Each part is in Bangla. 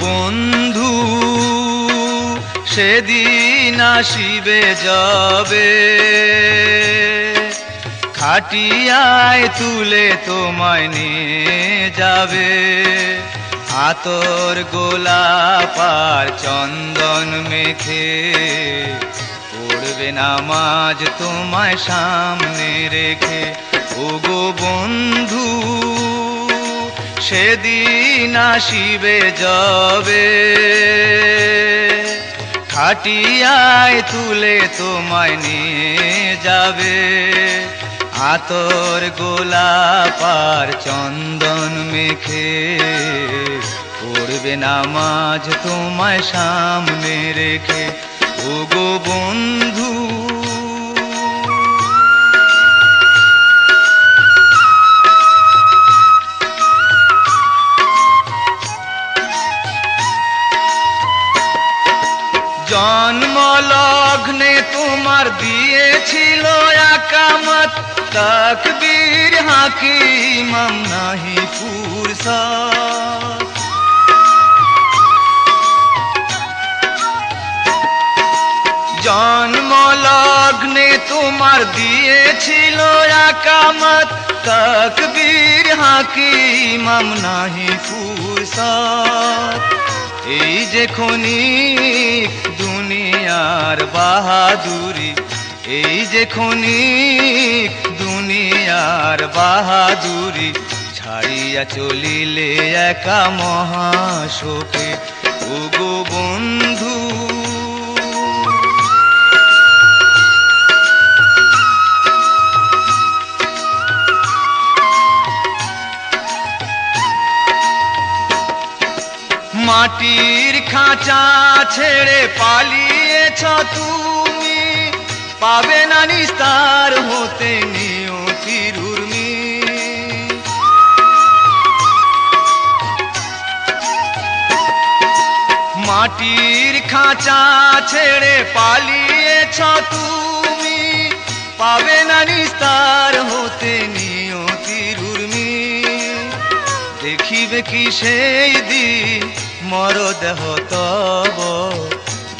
বন্ধু সেদিন আসিবে যাবে। খাটিয়ায় তুলে তোমায় নিয়ে যাবে। আতর গোলাপ চন্দন মেখে পড়বে নামাজ তোমায় সামনে রেখে। ওগো বন্ধু, সেদিন আসিবে যাবে। খাটিয়ায় তুলে তোমায় নিয়ে যাবে। আতর গোলাপ আর চন্দন মেখে পড়বে নামাজ তোমায় সামনে রেখে। ওগো বন্ধু জন্ম লগ্নে তোমার দিয়েছিল একামত। তকবীর হাকিমাম নাহি ফুরসা। জন্ম লগ্নে তোমার দিয়েছিল একামত, তকবীর হাকিমাম নাহি ফুরসত এই যে ক্ষণিক দুনিয়ার বাহাদুরি, এই যে ক্ষণিক দুনিয়ার বাহাদুরি ছাড়িয়া চলিলে একা মহাশোকে। ওগো বন্ধু। মাটির খাঁচা ছেড়ে পালিয়েছ তুমি, পাবে না নিস্তার হতে নিয়তির মাটির খাঁচা ছেড়ে পালিয়েছ তুমি। পাবে না নিস্তার হতে নিয়তির উর্মি দেখিবে কি সেই দিন মর দেহ তব।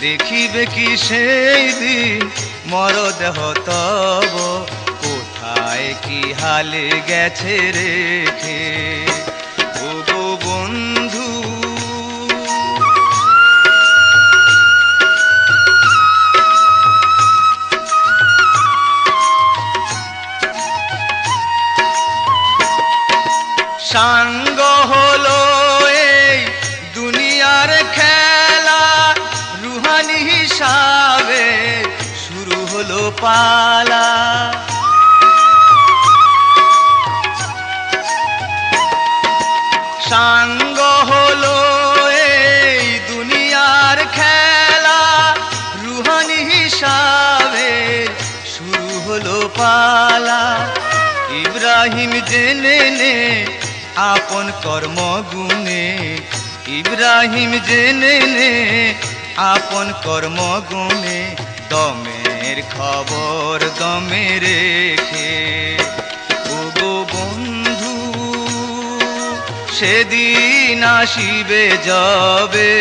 দেখিবে কি সেই দিন মর দেহ তব। কোথায় কি হালে গেছে রেখে? সাঙ্গ হলো এই দুনিয়ার খেলা। রুহানি হিসাবে শুরু হলো পালা। সাঙ্গ হলো এই দুনিয়ার খেলা। রুহানি হিসাবে শুরু হলো পালা। ইব্রাহিম জেনে নে আপন কর্ম গুণে ইব্রাহিম জেনে নে, আপন কর্ম গুণে দমের খবর দমে রেখে। ওগো বন্ধু, সেদিন আসিবে যাবে।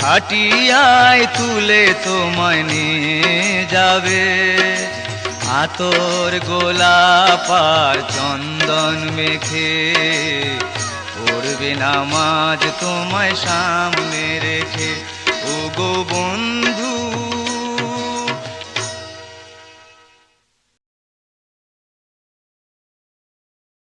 খাটিয়ায় তুলে তোমায় নিয়ে যাবে। আতর গোলাপ চন্দন মেখে পড়বে নামাজ তোমায় সামনে রেখে। ও গো